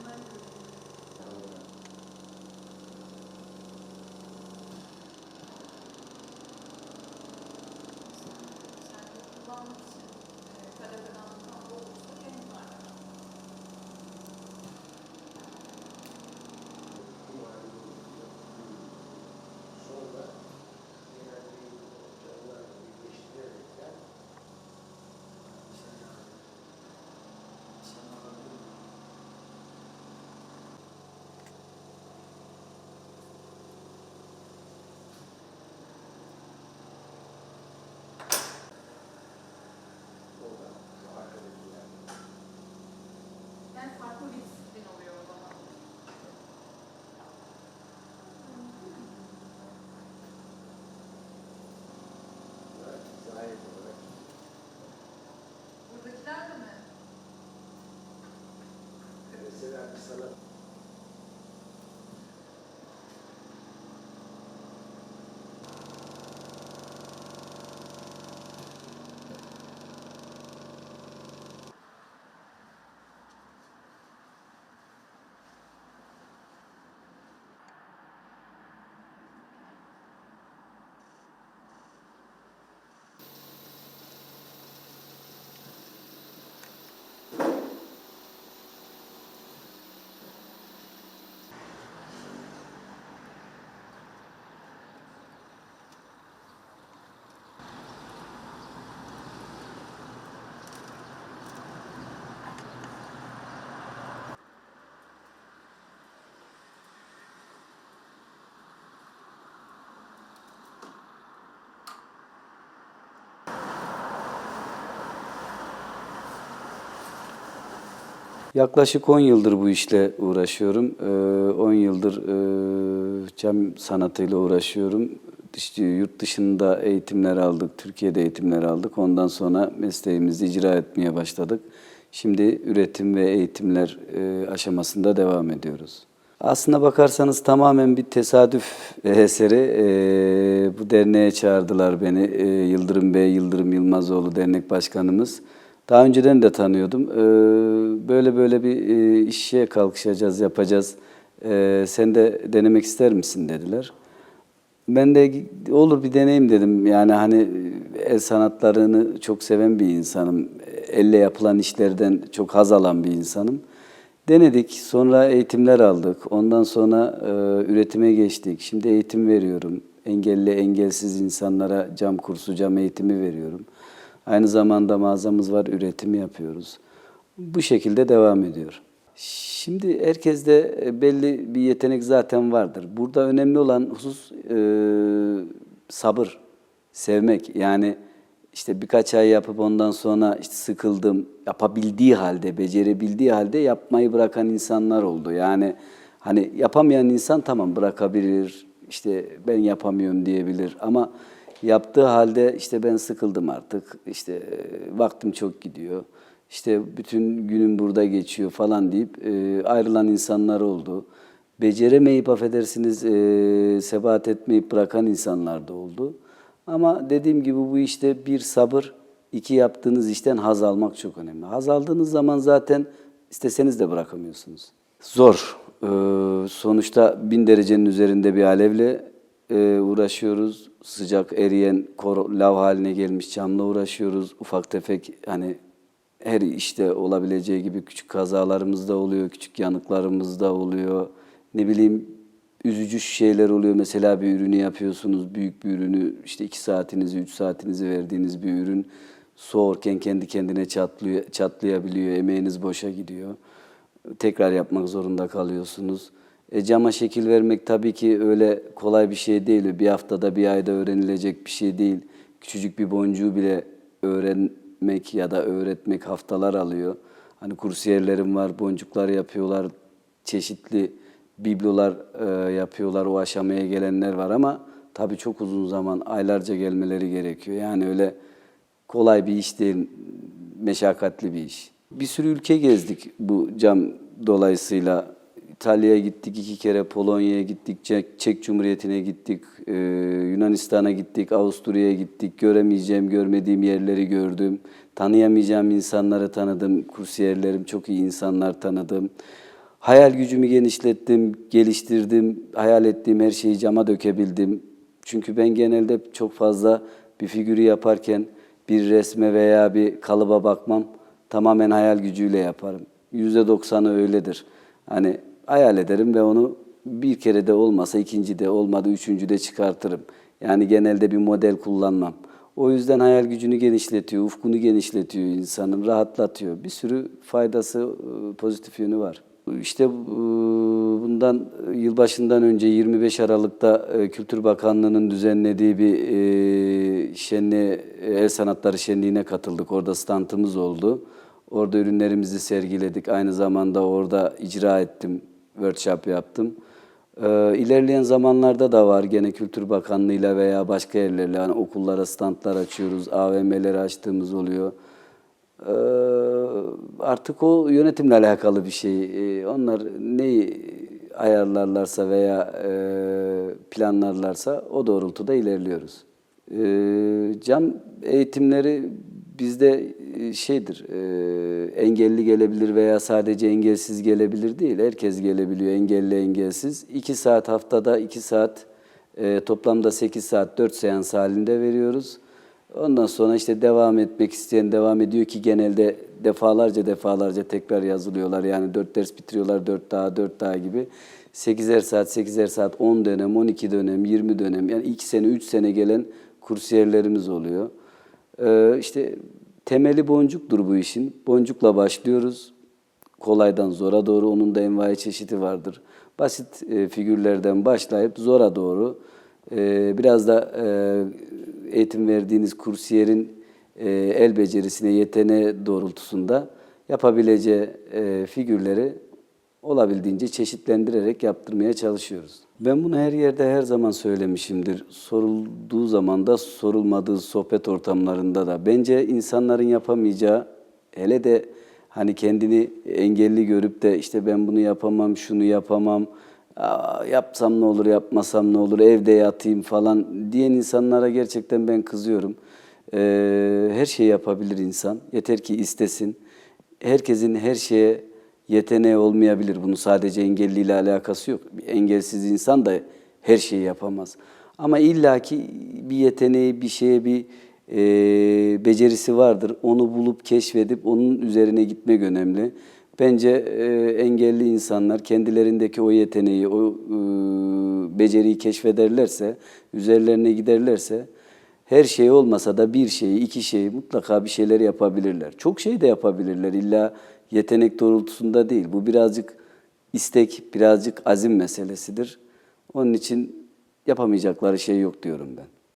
Amen. Yani farklı bir disiplin oluyor o zaman. zahir olarak Buradakiler de mi? mesela bir sanat Yaklaşık 10 yıldır bu işle uğraşıyorum. Ee, 10 yıldır e, cam sanatıyla uğraşıyorum. Dış- Yurt dışında eğitimler aldık, Türkiye'de eğitimler aldık. Ondan sonra mesleğimizi icra etmeye başladık. Şimdi üretim ve eğitimler e, aşamasında devam ediyoruz. Aslına bakarsanız tamamen bir tesadüf eseri. Ee, bu derneğe çağırdılar beni. Ee, Yıldırım Bey, Yıldırım Yılmazoğlu dernek başkanımız. Daha önceden de tanıyordum. Ee, böyle böyle bir e, işe kalkışacağız, yapacağız. Ee, sen de denemek ister misin dediler. Ben de olur bir deneyim dedim. Yani hani el sanatlarını çok seven bir insanım. Elle yapılan işlerden çok haz alan bir insanım. Denedik, sonra eğitimler aldık. Ondan sonra e, üretime geçtik. Şimdi eğitim veriyorum. Engelli, engelsiz insanlara cam kursu, cam eğitimi veriyorum. Aynı zamanda mağazamız var, üretim yapıyoruz. Bu şekilde devam ediyor. Şimdi herkeste e, belli bir yetenek zaten vardır. Burada önemli olan husus e, sabır, sevmek. Yani işte birkaç ay yapıp ondan sonra işte sıkıldım, yapabildiği halde, becerebildiği halde yapmayı bırakan insanlar oldu. Yani hani yapamayan insan tamam bırakabilir, işte ben yapamıyorum diyebilir ama yaptığı halde işte ben sıkıldım artık, işte e, vaktim çok gidiyor, işte bütün günüm burada geçiyor falan deyip e, ayrılan insanlar oldu. Beceremeyip affedersiniz e, sebat etmeyip bırakan insanlar da oldu. Ama dediğim gibi bu işte bir sabır, iki yaptığınız işten haz almak çok önemli. Haz aldığınız zaman zaten isteseniz de bırakamıyorsunuz. Zor. Ee, sonuçta bin derecenin üzerinde bir alevle uğraşıyoruz. Sıcak eriyen kor, lav haline gelmiş camla uğraşıyoruz. Ufak tefek hani her işte olabileceği gibi küçük kazalarımız da oluyor, küçük yanıklarımız da oluyor. Ne bileyim üzücü şeyler oluyor. Mesela bir ürünü yapıyorsunuz, büyük bir ürünü işte iki saatinizi, üç saatinizi verdiğiniz bir ürün soğurken kendi kendine çatlıyor, çatlayabiliyor, emeğiniz boşa gidiyor. Tekrar yapmak zorunda kalıyorsunuz. E, cama şekil vermek tabii ki öyle kolay bir şey değil. Bir haftada, bir ayda öğrenilecek bir şey değil. Küçücük bir boncuğu bile öğrenmek ya da öğretmek haftalar alıyor. Hani kursiyerlerim var, boncuklar yapıyorlar, çeşitli biblolar e, yapıyorlar, o aşamaya gelenler var ama tabii çok uzun zaman, aylarca gelmeleri gerekiyor. Yani öyle kolay bir iş değil, meşakkatli bir iş. Bir sürü ülke gezdik bu cam dolayısıyla. İtalya'ya gittik iki kere, Polonya'ya gittik, Çek, Çek Cumhuriyeti'ne gittik, e, Yunanistan'a gittik, Avusturya'ya gittik. Göremeyeceğim, görmediğim yerleri gördüm. Tanıyamayacağım insanları tanıdım, kursiyerlerim, çok iyi insanlar tanıdım. Hayal gücümü genişlettim, geliştirdim. Hayal ettiğim her şeyi cama dökebildim. Çünkü ben genelde çok fazla bir figürü yaparken bir resme veya bir kalıba bakmam. Tamamen hayal gücüyle yaparım. Yüzde doksanı öyledir. Hani hayal ederim ve onu bir kere de olmasa ikinci de olmadı üçüncü de çıkartırım. Yani genelde bir model kullanmam. O yüzden hayal gücünü genişletiyor, ufkunu genişletiyor insanın, rahatlatıyor. Bir sürü faydası, e, pozitif yönü var. İşte e, bundan yılbaşından önce 25 Aralık'ta e, Kültür Bakanlığı'nın düzenlediği bir e, şenliğe, el sanatları şenliğine katıldık. Orada standımız oldu. Orada ürünlerimizi sergiledik. Aynı zamanda orada icra ettim, workshop yaptım. Ee, ilerleyen zamanlarda da var gene Kültür Bakanlığı'yla veya başka yerlerle hani okullara standlar açıyoruz, AVM'leri açtığımız oluyor. Ee, artık o yönetimle alakalı bir şey. Ee, onlar neyi ayarlarlarsa veya e, planlarlarsa o doğrultuda ilerliyoruz. Ee, cam eğitimleri bizde şeydir, e, engelli gelebilir veya sadece engelsiz gelebilir değil. Herkes gelebiliyor, engelli engelsiz. 2 saat haftada 2 saat, e, toplamda 8 saat 4 seans halinde veriyoruz. Ondan sonra işte devam etmek isteyen devam ediyor ki genelde defalarca defalarca tekrar yazılıyorlar. Yani 4 ders bitiriyorlar, 4 daha, 4 daha gibi. 8'er saat, 8'er saat, 10 dönem, 12 dönem, 20 dönem. Yani 2 sene, 3 sene gelen kursiyerlerimiz oluyor. Ee, işte temeli boncuktur bu işin. Boncukla başlıyoruz. Kolaydan zora doğru onun da envai çeşidi vardır. Basit e, figürlerden başlayıp zora doğru e, biraz da e, eğitim verdiğiniz kursiyerin e, el becerisine, yeteneği doğrultusunda yapabileceği e, figürleri olabildiğince çeşitlendirerek yaptırmaya çalışıyoruz. Ben bunu her yerde her zaman söylemişimdir. Sorulduğu zaman da sorulmadığı sohbet ortamlarında da. Bence insanların yapamayacağı hele de hani kendini engelli görüp de işte ben bunu yapamam, şunu yapamam, yapsam ne olur, yapmasam ne olur, evde yatayım falan diyen insanlara gerçekten ben kızıyorum. Ee, her şeyi yapabilir insan. Yeter ki istesin. Herkesin her şeye yeteneği olmayabilir. Bunun sadece engelliyle alakası yok. Bir engelsiz insan da her şeyi yapamaz. Ama illaki bir yeteneği, bir şeye bir e, becerisi vardır. Onu bulup keşfedip onun üzerine gitmek önemli. Bence e, engelli insanlar kendilerindeki o yeteneği, o e, beceriyi keşfederlerse, üzerlerine giderlerse her şey olmasa da bir şeyi, iki şeyi mutlaka bir şeyler yapabilirler. Çok şey de yapabilirler. İlla yetenek doğrultusunda değil. Bu birazcık istek, birazcık azim meselesidir. Onun için yapamayacakları şey yok diyorum ben.